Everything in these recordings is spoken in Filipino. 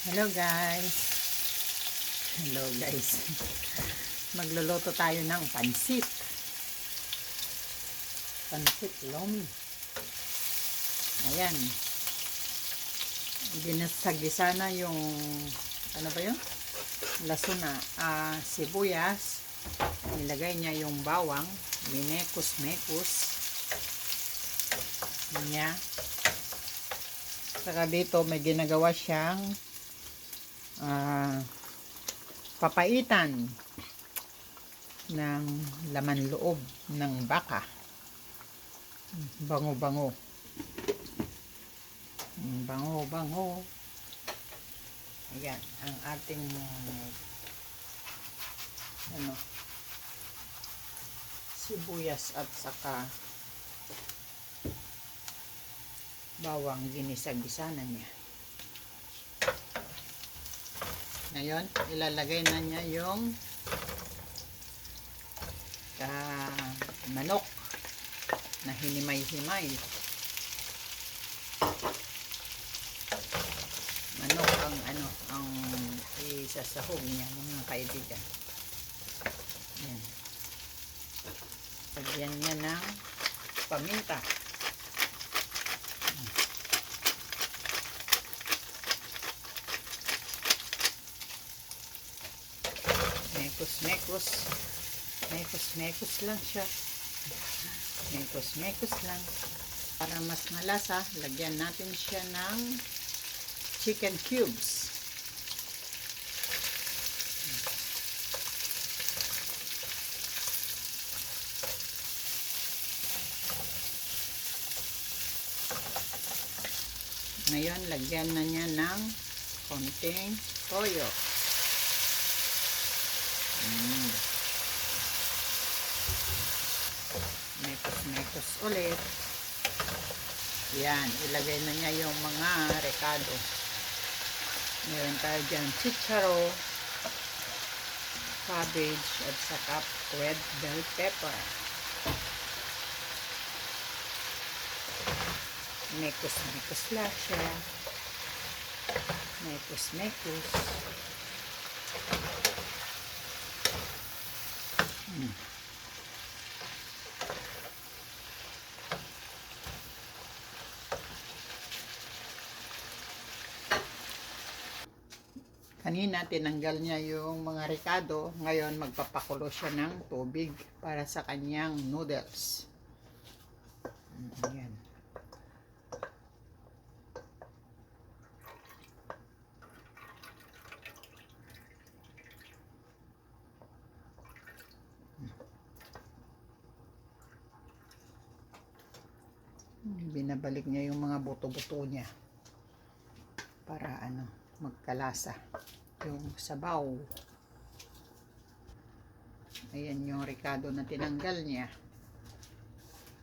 Hello guys. Hello guys. Magluluto tayo ng pansit. Pansit lomi. Ayan. Ginasagisa na yung ano ba yun? Laso na ah, sibuyas. Nilagay niya yung bawang. Minekos-mekos. Niya. Saka dito may ginagawa siyang ah, papaitan ng laman loob ng baka. Bango-bango. Bango-bango. Ayan, ang ating ano sibuyas at saka bawang ginisag-gisa na niya. Ngayon, ilalagay na niya yung ah, manok na hinimay-himay. Manok ang ano, ang isasahog niya mga kaibigan. Yan. Lagyan niya ng paminta. Mekos, mekos. Mekos, mekos lang siya. Mekos, mekos lang. Para mas malasa, lagyan natin siya ng chicken cubes. Ngayon, lagyan na niya ng konting toyo. Mm. Mekos-mekos ulit. Yan, ilagay na niya yung mga rekado. Meron tayo dyan chicharo, cabbage, at saka red bell pepper. Mekos-mekos lang siya. Mekos-mekos. Hmm. Kanina tinanggal niya yung mga rekado. Ngayon magpapakulo siya ng tubig para sa kanyang noodles. Mm, Ayan. Binabalik niya yung mga buto-buto niya para ano magkalasa yung sabaw. Ayan yung ricado na tinanggal niya.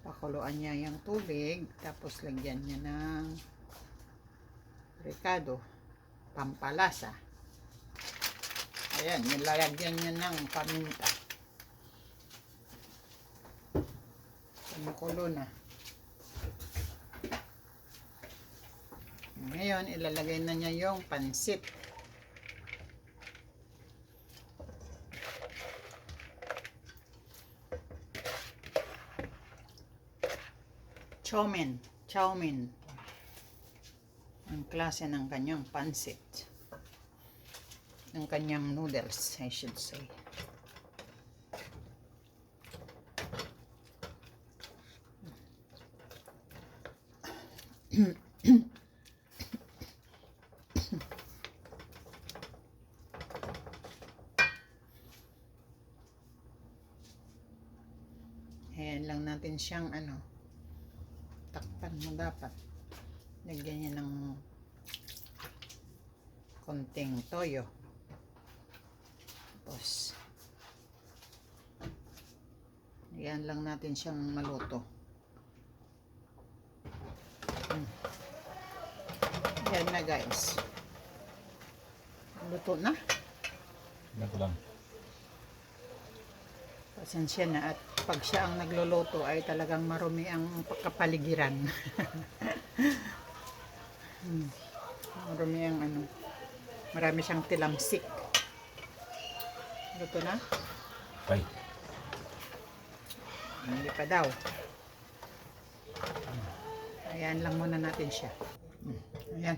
Pakuluan niya yung tubig tapos lagyan niya ng ricado pampalasa. Ayan nilalagyan niya ng paminta. Kumukulo na Ngayon, ilalagay na niya yung pansit. Chowmin. Chowmin. Ang klase ng kanyang pansit. Ng kanyang noodles, I should say. Ayan lang natin siyang ano, takpan mo dapat. Lagyan niya ng konting toyo. Tapos, ayan lang natin siyang maluto. Hmm. Ayan na guys. Luto na. Ganito lang. Pasensya na at pag siya ang nagluluto ay talagang marumi ang kapaligiran. Hmm. marumi ang ano. Marami siyang tilamsik. Luto na? Ay, Hindi pa daw. Ayan lang muna natin siya. Ayan.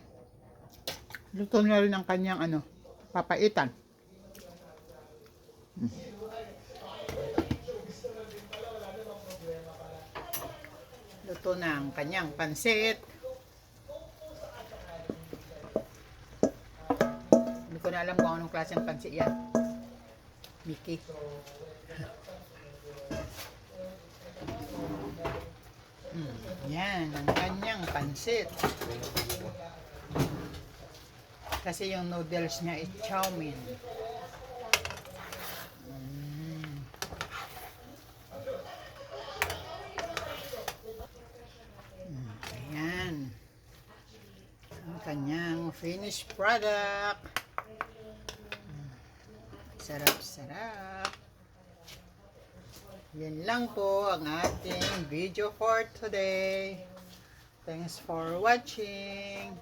Luto na rin ang kanyang ano, papaitan. Mm. Luto na ang kanyang pansit. Hindi ko na alam kung anong klaseng pansit yan. Mickey. Mm, Yan, ang kanyang pansit. Kasi yung noodles niya is chow mein. Mm. Mm, Ayan. Ang kanyang finished product. Sarap-sarap. Yan lang po ang ating video for today. Thanks for watching.